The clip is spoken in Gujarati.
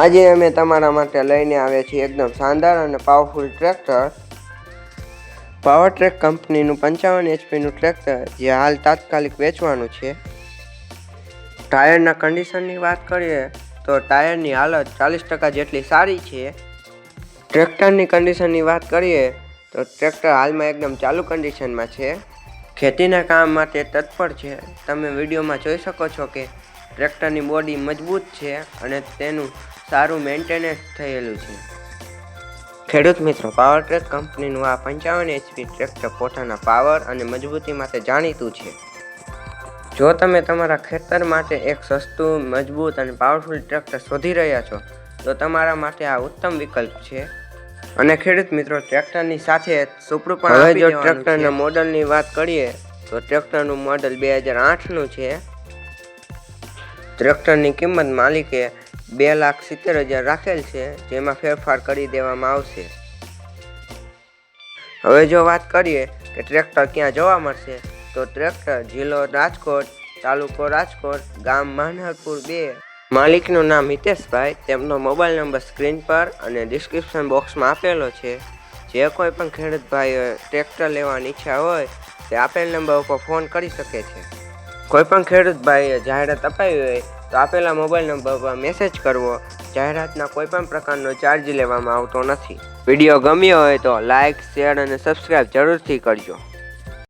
આજે અમે તમારા માટે લઈને આવ્યા છીએ એકદમ શાનદાર અને પાવરફુલ ટ્રેક્ટર પાવર ટ્રેક કંપનીનું પંચાવન એચપીનું ટ્રેક્ટર જે હાલ તાત્કાલિક વેચવાનું છે. ટાયરના કન્ડિશનની વાત કરીએ તો ટાયરની હાલત ચાલીસ ટકા જેટલી સારી છે. ટ્રેક્ટરની કન્ડિશનની વાત કરીએ તો ટ્રેક્ટર હાલમાં એકદમ ચાલુ કન્ડિશનમાં છે. ખેતીના કામ માટે તત્પર છે. તમે વિડીયોમાં જોઈ શકો છો કે ટ્રેક્ટરની બોડી મજબૂત છે અને તેનું સારું મેન્ટેનન્સ થયેલું છે. ખેડૂત મિત્રો પાવર ટ્રેક કંપનીનું આ પંચાવન એચપી ટ્રેક્ટર પોતાના પાવર અને મજબૂતી માટે જાણીતું છે. જો તમે તમારા ખેતર માટે એક સસ્તું મજબૂત અને પાવરફુલ ટ્રેક્ટર શોધી રહ્યા છો તો તમારા માટે આ ઉત્તમ વિકલ્પ છે. અને ખેડૂત મિત્રો ટ્રેક્ટરની સાથે સુપડું પણ હવે જો ટ્રેક્ટરના મોડલની વાત કરીએ તો ટ્રેક્ટરનું મોડલ બે હજાર આઠનું છે. ટ્રેક્ટરની કિંમત માલિકે બે લાખ સિત્તેર હજાર રાખેલ છે, જેમાં ફેરફાર કરી દેવામાં આવશે. હવે જો વાત કરીએ કે ટ્રેક્ટર ક્યાં જોવા મળશે, તો ટ્રેક્ટર જિલ્લો રાજકોટ, તાલુકો રાજકોટ, ગામ માનહરપુર બે. માલિકનું નામ હિતેશભાઈ, તેમનો મોબાઈલ નંબર સ્ક્રીન પર અને ડિસ્ક્રિપ્શન બોક્સમાં આપેલો છે. જે કોઈ પણ ખેડૂત ભાઈઓ ટ્રેક્ટર લેવાની ઈચ્છા હોય, તે આપેલ નંબર ઉપર ફોન કરી શકે છે. કોઈ પણ ખેડૂત જાહેરાત અપાવી હોય તો આપેલા મોબાઈલ નંબર પર મેસેજ કરવો. જાહેરાતના કોઈ પણ પ્રકારનો ચાર્જ લેવામાં આવતો નથી. વીડિયો ગમ્યો હોય તો લાઇક શેર અને સબસ્ક્રાઈબ જરૂરથી કરજો.